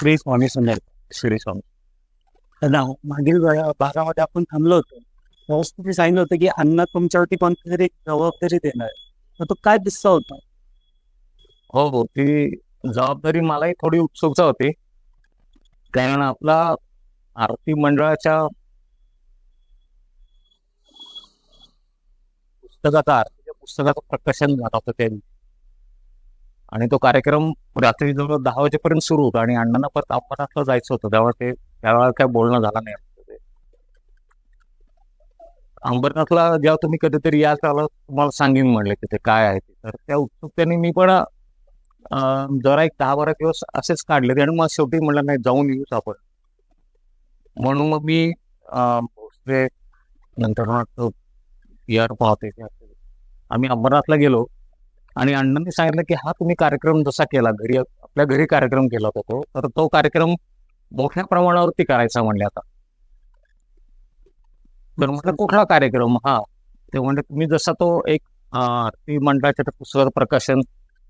श्री स्वामी सुंदर श्री स्वामी. दादा मागील भागामध्ये आपण थांबलो होतो. त्यावेळेस तुम्ही सांगितलं होतं की अण्णा तुमच्यावरती कोणतरी तरी जबाबदारी देणार तर तो काय दिसता होता? हो हो. ती जबाबदारी मलाही थोडी उत्सुकता होती. कारण आपला आरती मंडळाच्या पुस्तकाचा आरतीच्या पुस्तकाचं प्रकाशन जात होतं त्यांनी आणि तो कार्यक्रम रात्री जवळ दहा वाजेपर्यंत सुरू होता आणि अण्णांना परत अंबरनाथला जायचं होतं. त्यामुळे ते त्यावेळेला काय बोलणं झालं नाही. अंबरनाथला जेव्हा तुम्ही कधीतरी या त्याला तुम्हाला सांगेन म्हणले की ते काय आहे ते. तर त्या उत्सुकतेने मी पण जरा एक दहा बारा दिवस असेच काढले आणि मग शेवटी म्हणलं नाही जाऊन येऊच आपण. म्हणून मग मी भोसले नंतर मग पाहते. आम्ही अंबरनाथला गेलो. आणि अण्णांनी सांगितलं की हा तुम्ही कार्यक्रम जसा केला घरी आपल्या घरी कार्यक्रम केला होता तो तर तो कार्यक्रम मोठ्या प्रमाणावरती करायचा म्हणले आता. तर म्हटलं कुठला कार्यक्रम? हा. ते म्हणजे तुम्ही जसा तो एक ती आरती मंडळाच्या प्रकाशन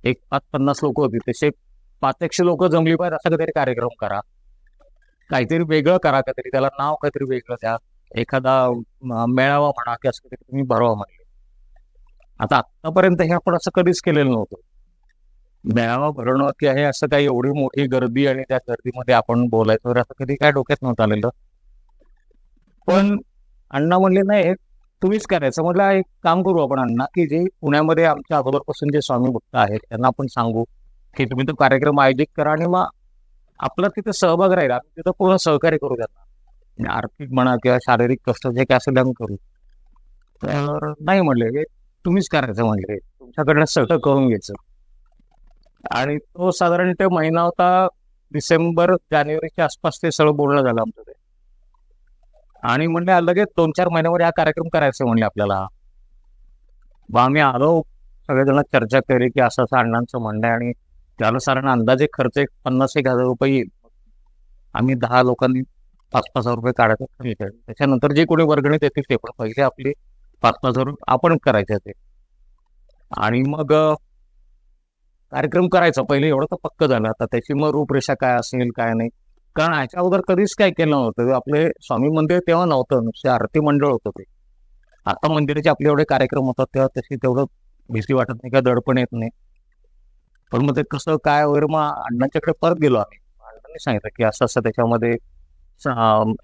एक पाच पन्नास लोक होती तसे पाच एकशे लोक जमली पाहिजे असा काहीतरी कार्यक्रम करा. काहीतरी वेगळं करा काहीतरी त्याला नाव काहीतरी वेगळं द्या. एखादा मेळावा म्हणा की असं काहीतरी तुम्ही भरवा म्हणले. आता आतापर्यंत हे आपण असं कधीच केलेलं नव्हतं. मेळावा भरणं की आहे असं काही एवढी मोठी गर्दी आणि त्या गर्दीमध्ये आपण बोलायचं वगैरे असं कधी काय डोक्यात नव्हतं आलेलं. पण अण्णा म्हणले नाही हे तुम्हीच करायचं. म्हटलं एक काम करू आपण अण्णा की जे पुण्यामध्ये आमच्या अगोदरपासून जे स्वामी भक्त आहेत त्यांना आपण सांगू की तुम्ही तो कार्यक्रम आयोजित करा आणि मग आपला तिथे सहभाग राहील. आम्ही तिथं पूर्ण सहकार्य करू त्यांना. आर्थिक म्हणा किंवा शारीरिक कष्ट जे काय असेल आम्ही करू. तर नाही म्हणले. हे तुम्हीच करायचं म्हणले तुमच्याकडनं सगळं करून घ्यायचं. आणि तो साधारण ते महिना होता डिसेंबर जानेवारीच्या आसपास ते सगळं बोलणं झालं आमचं ते आणि म्हणले लगेच दोन चार महिन्यावर हा कार्यक्रम करायचा म्हणले आपल्याला. मग आम्ही आलो सगळेजण चर्चा केली की असं असं अण्णांचं म्हणणं आहे आणि त्याला साधारण अंदाजे खर्च एक पन्नास एक हजार रुपये येईल. आम्ही दहा लोकांनी पाच पाच हजार रुपये काढायचं त्याच्यानंतर जे कोणी वर्गणी देतील ते पण. पहिले आपली पाच धरून आपण करायचं ते. आणि मग कार्यक्रम करायचा. पहिले एवढं तर पक्क झालं. आता त्याची मग रूपरेषा काय असेल काय नाही. कारण ह्याच्या अगोदर कधीच काय केलं नव्हतं. आपले स्वामी मंदिर तेव्हा नव्हतं. नुसते आरती मंडळ होतं ते. आता मंदिराचे आपले एवढे कार्यक्रम होतात तेव्हा तशी तेवढं भीती वाटत नाही का दडपण येत नाही. पण मग ते कसं काय वगैरे मग अण्णांच्याकडे परत गेलो आम्ही. अण्णांनी सांगितलं की असं असं त्याच्यामध्ये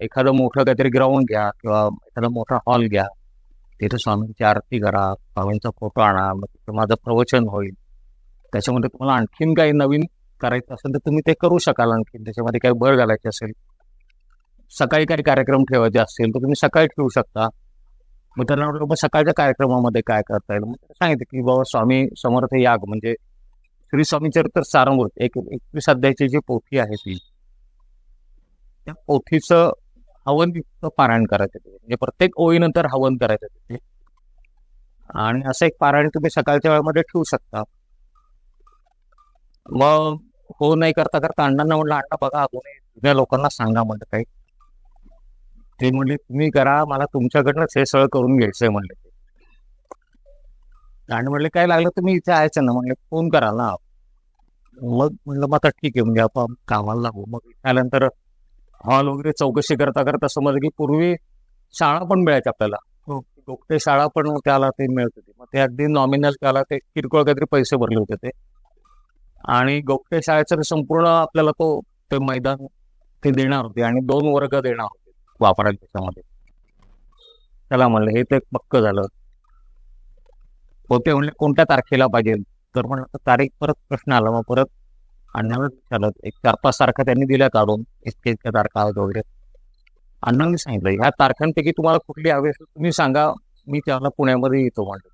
एखादं मोठं काहीतरी ग्राउंड घ्या किंवा एखादा मोठा हॉल घ्या. तिथे स्वामींची आरती करा स्वामींचा फोटो आणा मग तिथं माझं प्रवचन होईल. त्याच्यामध्ये तुम्हाला आणखीन काही नवीन करायचं असेल तर तुम्ही ते करू शकाल आणखीन. त्याच्यामध्ये काही बळ घालायचे असेल. सकाळी काही कार्यक्रम ठेवायचे असतील तर तुम्ही सकाळी ठेवू शकता. मग त्यांना म्हटलं मग सकाळच्या कार्यक्रमामध्ये काय करता येईल? मग सांगितलं की बाबा स्वामी समर्थ याग म्हणजे श्री स्वामी चरित्र सारामृत एक एकवीस अध्यायाची जी पोथी आहे ती. त्या पोथीचं हवन पारायण करायचं म्हणजे प्रत्येक ओळीनंतर हवन करायचं तिथे. आणि असं एक पारायण तुम्ही सकाळच्या वेळेमध्ये ठेवू शकता. मग हो नाही करता करता अण्णांना म्हणलं अण्णा बघा कोणी जुन्या लोकांना सांगा म्हणलं काही. ते म्हणले तुम्ही करा मला तुमच्याकडनंच हे सगळं करून घ्यायचंय म्हणले ते. आणि म्हणले काय लागलं तुम्ही इथे यायचं ना म्हणले फोन करा ना. मग म्हणलं मग आता ठीक आहे म्हणजे आपण कामाला लागू. मग आल्यानंतर हॉल वगैरे चौकशी करता करता समजलं की पूर्वी शाळा पण मिळायच्या आपल्याला. गोगटे शाळा पण त्याला ते मिळत होती. मग ते अगदी नॉमिनल त्याला ते किरकोळ काहीतरी पैसे भरले होते ते. आणि गोगटे शाळेचं संपूर्ण आपल्याला तो ते मैदान ते देणार होते आणि दोन वर्ग देणार होते वापरायला त्याच्यामध्ये. त्याला म्हणलं हे ते पक्क झालं. होते म्हणले कोणत्या तारखेला पाहिजे? तर म्हणलं तर तारीख परत प्रश्न आला. मग परत अण्णाला एक चार पाच तारखा त्यांनी दिल्या काढून इतके इतक्या तारखा आहेत वगैरे. अण्णांनी सांगितलं ह्या तारखांपैकी तुम्हाला कुठली हवी असेल तुम्ही सांगा मी त्याला पुण्यामध्ये येतो म्हणलं.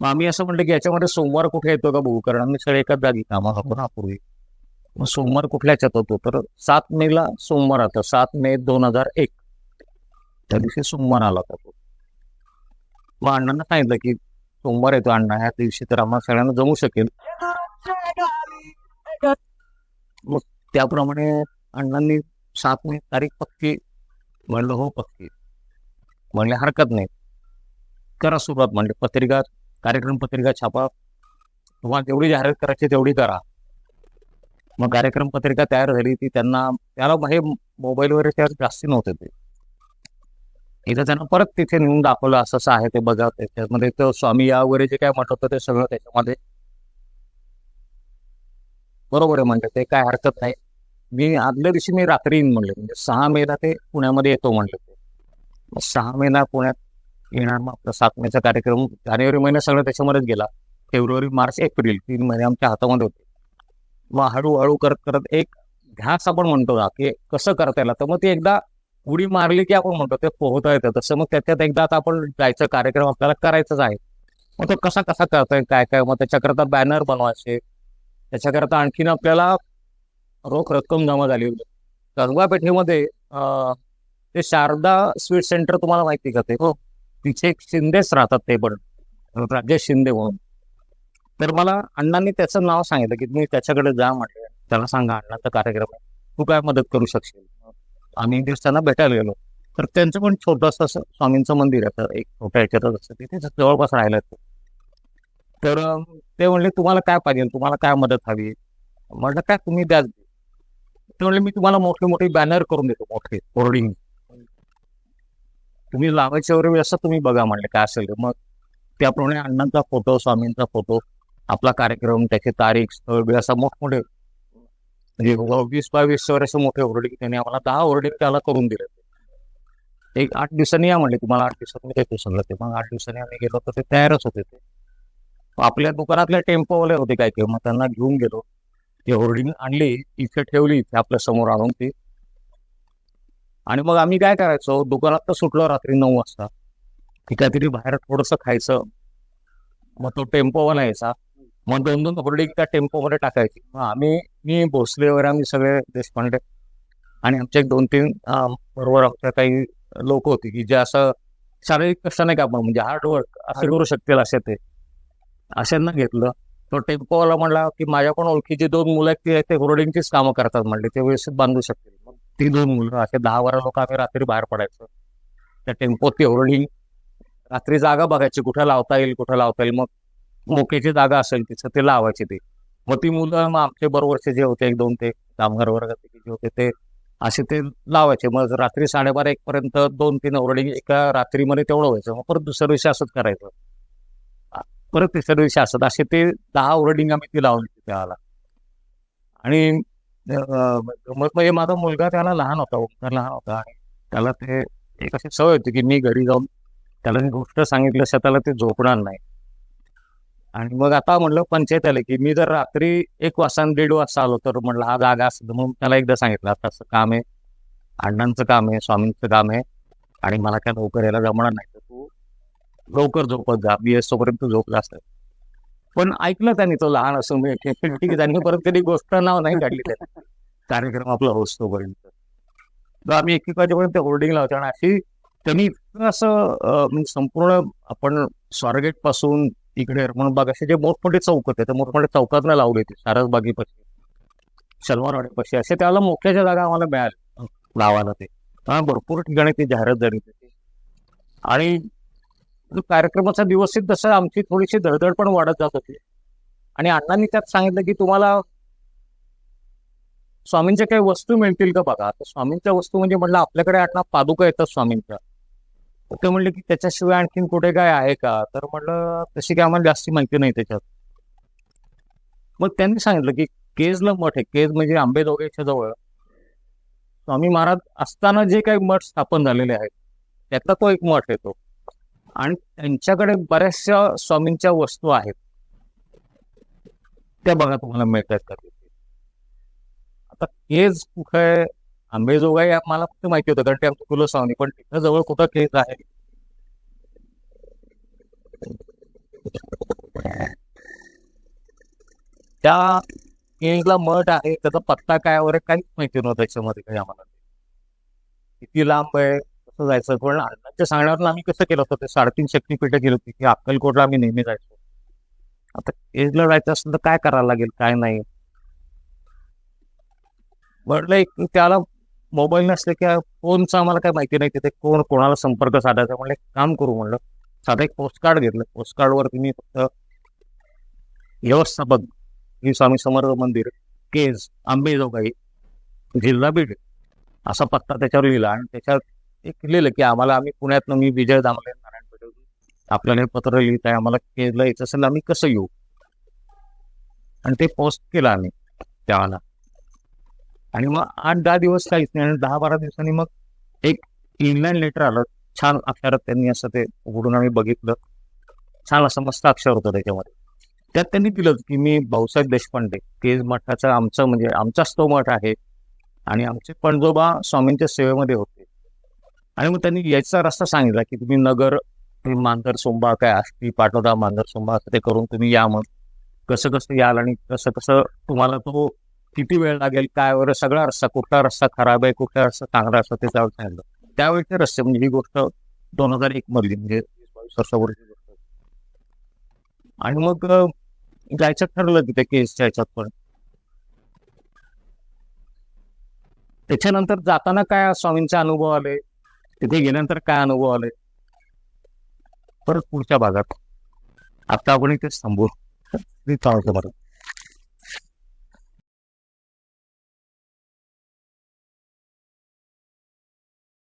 मग आम्ही असं म्हणलं की याच्यामध्ये सोमवार कुठे येतो का बघू? कारण आम्ही सगळे एकाच जागी कामाला होतो ना पूर्वी मग सोमवार कुठल्याच येत होतो. तर सात मेला सोमवार आता सात मे दोन हजार एक. त्या दिवशी सोमवार आला होता तो. मग अण्णांना सांगितलं की सोमवार येतो अण्णा ह्या दिवशी तर आम्हाला सगळ्यांना जमू शकेल. मग त्याप्रमाणे अण्णांनी सात मे तारीख पक्की म्हणलं हो पक्की. म्हणले हरकत नाही. करा सुरुवात म्हणले पत्रिका कार्यक्रम पत्रिका छापा. तुम्हाला जेवढी जाहिरात करायची तेवढी करा. मग कार्यक्रम पत्रिका तयार झाली ती त्यांना त्याला हे मोबाईल वगैरे त्यावर जास्ती नव्हते ते. इथं त्यांना परत तिथे नेऊन दाखवलं असं असं आहे ते बघा. त्याच्यामध्ये स्वामी या वगैरे जे काय म्हणत होतं ते सगळं त्याच्यामध्ये बरोबर आहे म्हणलं ते काय हरकत नाही. मी आदल्या दिवशी मी रात्री येईन म्हणले म्हणजे सहा मेला ते पुण्यामध्ये येतो म्हणलं. ते सहा महिना पुण्यात येणार मग आपला सात मेचा कार्यक्रम. जानेवारी महिना सगळं त्याच्यामध्येच गेला. फेब्रुवारी मार्च एप्रिल तीन महिने आमच्या हातामध्ये होते. मग हळूहळू करत करत एक ध्यास आपण म्हणतो ना की कसं करता येईल तर मग ते एकदा उडी मारली की आपण म्हणतो ते पोहता येतं. तसं मग त्याच्यात एकदा आता आपण जायचं कार्यक्रम आपल्याला करायचाच आहे. मग तो कसा कसा करता येईल काय काय? मग त्याच्याकरता बॅनर बनवायचे. त्याच्याकरता आणखीन आपल्याला रोख रक्कम जमा झाली होती. कसबा पेठेमध्ये ते शारदा स्वीट सेंटर तुम्हाला माहिती का ते? हो. तिथे एक शिंदेच राहतात ते पण. राजेश शिंदे म्हणून. तर मला अण्णांनी त्याचं नाव सांगितलं की तुम्ही त्याच्याकडे जा म्हटलं. त्याला सांगा अण्णांचा कार्यक्रम आहे. तू काय मदत करू शकशील? आम्ही दिवस त्यांना भेटायला गेलो. तर त्यांचं पण छोटंसं असं स्वामींचं मंदिर आहे. तर एक छोट्या ह्याच्यातच असतं. तिथे जवळपास राहिलं तर ते म्हणले तुम्हाला काय पाहिजे? तुम्हाला काय मदत हवी? म्हटलं काय? तुम्ही द्या. ते म्हणले मी तुम्हाला मोठे मोठे बॅनर करून देतो मोठे होर्डिंग तुम्ही लावायचे वगैरे असं तुम्ही बघा म्हणले काय असेल मग त्याप्रमाणे अण्णांचा फोटो स्वामींचा फोटो आपला कार्यक्रम त्याची तारीख स्थळ बिळ असा मोठमोठे. म्हणजे वीस बावीस असे मोठे होर्डिंग त्यांनी आम्हाला दहा होर्डिंग त्याला करून दिले. एक आठ दिवसांनी या म्हणले तुम्हाला आठ दिवसात मी देतो ते. मग आठ दिवसांनी आम्ही गेलो तर ते तयारच होते ते. आपल्या दुकानातले टेम्पोवाले होते काय काय मग त्यांना घेऊन गेलो. ते होर्डिंग आणली इथे ठेवली इथे आपल्यासमोर आणून ती. आणि मग आम्ही काय करायचो दुकानात तर सुटलो रात्री नऊ वाजता. की काहीतरी बाहेर थोडस खायचं. मग तो टेम्पोवाला यायचा. मग दोन दोन होर्डिंग त्या टेम्पोमध्ये टाकायची. मग आम्ही मी भोसले वगैरे आम्ही सगळे देशपांडे आणि आमचे एक दोन तीन बरोबर आमच्या काही लोक होती की जे असं शारीरिक कष्ट नाही का आपण म्हणजे हार्ड वर्क असं करू शकतील असे ते. अशांना घेतलं. तो टेम्पोवाला म्हणला की माझ्या पण ओळखीची दोन मुलं आहेत ती ते होर्डिंगचीच कामं करतात म्हणले. ते व्यवस्थित बांधू शकतील. मग ती दोन मुलं असे दहा बारा लोक आम्ही रात्री बाहेर पडायचो. त्या टेम्पोत ती होर्डिंग रात्री जागा बघायची कुठं लावता येईल कुठं लावता येईल. मग मोक्याची जागा असेल तिचं ते लावायची ते. मग ती मुलं मग आमचे बरोबरचे जे होते एक दोन ते कामगार वर्गाचे जे होते ते असे ते लावायचे. मग रात्री साडेबारा एक पर्यंत दोन तीन ओरडिंग एका रात्रीमध्ये तेवढं व्हायचं. मग परत दुसऱ्या दिवशी असंच करायचं. परत तिसऱ्या दिवशी असतात. असे ते दहा होर्डिंग आम्ही ती लावली होती त्याला. आणि मग माझा मुलगा त्याला लहान होता ओंकार लहान होता आणि त्याला ते एक अशी सवय होती की मी घरी जाऊन त्याला गोष्ट सांगितलं त्याला ते झोपणार नाही. आणि मग आता म्हणलं पंचायत आले की मी जर रात्री एक वाजता दीड वाजता आलो तर म्हणलं हा जागा असं म्हणून त्याला एकदा सांगितलं आता असं काम आहे अण्णांचं काम आहे स्वामींचं काम आहे आणि मला काय लवकर यायला जमणार नाही. लवकर झोपत जा मी तोपर्यंत झोपला असतं पण ऐकलं त्यांनी तो लहान असून ठीक त्यांनी परत कधी गोष्ट नाव नाही काढली त्याने कार्यक्रम आपला होस्तोपर्यंत तर आम्ही एक वाजेपर्यंत होर्डिंग लावतो आणि अशी त्यांनी इतकं असं म्हणजे संपूर्ण आपण स्वारगेटपासून इकडे हरमणबाग असे जे मोठमोठे चौक होते ते मोठमोठे चौकात लावले होते सारसबागेपाशी शलवारवाड्यापाशी असे त्याला मोक्याच्या जागा आम्हाला मिळाल्या लावायला ते. भरपूर ठिकाणी ती जाहिरात झाली होती. आणि कार्यक्रमाचा दिवस आहे तसं आमची थोडीशी धडधड पण वाढत जात होती. आणि अण्णांनी त्यात सांगितलं की तुम्हाला स्वामींच्या काही वस्तू मिळतील का बघा? तर स्वामींच्या वस्तू म्हणजे म्हटलं आपल्याकडे अण्णा पादुका येतात स्वामींच्या. तर ते म्हणले की त्याच्याशिवाय आणखीन कुठे काय आहे का? तर म्हटलं तशी काय आम्हाला जास्ती माहिती नाही त्याच्यात. मग त्यांनी सांगितलं की केजला मठ आहे. केज म्हणजे आंबेजोगाईच्या जवळ. स्वामी महाराज असताना जे काही मठ स्थापन झालेले आहेत त्यातला तो एक मठ येतो आणि त्यांच्याकडे बऱ्याचशा स्वामींच्या वस्तू आहेत. त्या बघा तुम्हाला मिळतात का आता केज कुठं आहे? आंबेजोगाई मला फक्त माहिती होतं कारण त्या आमचं कुलं स्वामी पण तिथं जवळ कुठं केज आहे? त्या केजला मठ आहे त्याचा पत्ता काय वगैरे काहीच माहिती नव्हतं त्याच्यामध्ये काही आम्हाला. किती लांब आहे? कसं जायचं? पण अण्णांच्या सांगण्यावरून आम्ही कसं केलं होतं? ते साडेतीन शक्तीपीठं गेलो होती. की अक्कलकोटला आम्ही नेहमी जायचो. आता केजला जायचं असेल तर काय करायला लागेल? काय नाही. म्हटलं एक त्याला मोबाईल नसले की फोनचं आम्हाला काय माहिती नाही. तिथे कोण कोणाला संपर्क साधायचा? म्हणलं एक काम करू म्हणलं साधं एक पोस्ट कार्ड घेतलं पोस्टकार्डवर तुम्ही फक्त व्यवस्थापक श्री स्वामी समर्थ मंदिर केज आंबेजोगाई जिल्हा बीड असा पत्ता त्याच्यावर लिहिला. आणि त्याच्यात एक लिहिलं की आम्हाला आम्ही पुण्यातनं मी विजय दामले नारायण पटेल आपल्याला हे पत्र लिहित आहे आम्हाला केलं यायचं असेल आम्ही कसं येऊ? आणि ते पोस्ट केलं आम्ही त्याला आणि मग आठ दहा दिवस काहीच नाही आणि दहा बारा दिवसांनी मग एक इनलाईन लेटर आलं. छान अक्षरात त्यांनी असं ते उघडून आम्ही बघितलं. छान असं मस्त अक्षर होतं त्याच्यामध्ये. त्यात त्यांनी दिलं की मी भाऊसाहेब देशपांडे केज मठाचं आमचं म्हणजे आमचाच तो मठ आहे. आणि आमचे पणजोबा स्वामींच्या सेवेमध्ये होते. आणि मग त्यांनी याचा रस्ता सांगितला की तुम्ही नगर मांजर सोंबा काय असती पाटोदा मांजर सोंबा असं ते करून तुम्ही या मग. कसं कसं याल आणि कसं कसं तुम्हाला तो किती वेळ लागेल काय वगैरे सगळा रस्ता कुठला रस्ता खराब आहे कुठला रस्ता चांगला असतो ते त्यावर सांगितलं. त्यावेळेचे रस्ते म्हणजे ही गोष्ट दोन हजार एक मधली म्हणजे आणि मग जायचं ठरलं तिथे केसच्या ह्याच्यात पण. त्याच्यानंतर जाताना काय स्वामींचे अनुभव आले? तिथे गेल्यानंतर काय अनुभव आले परत पुढच्या भागात. आता आपण इथे थांबू. श्री स्वामी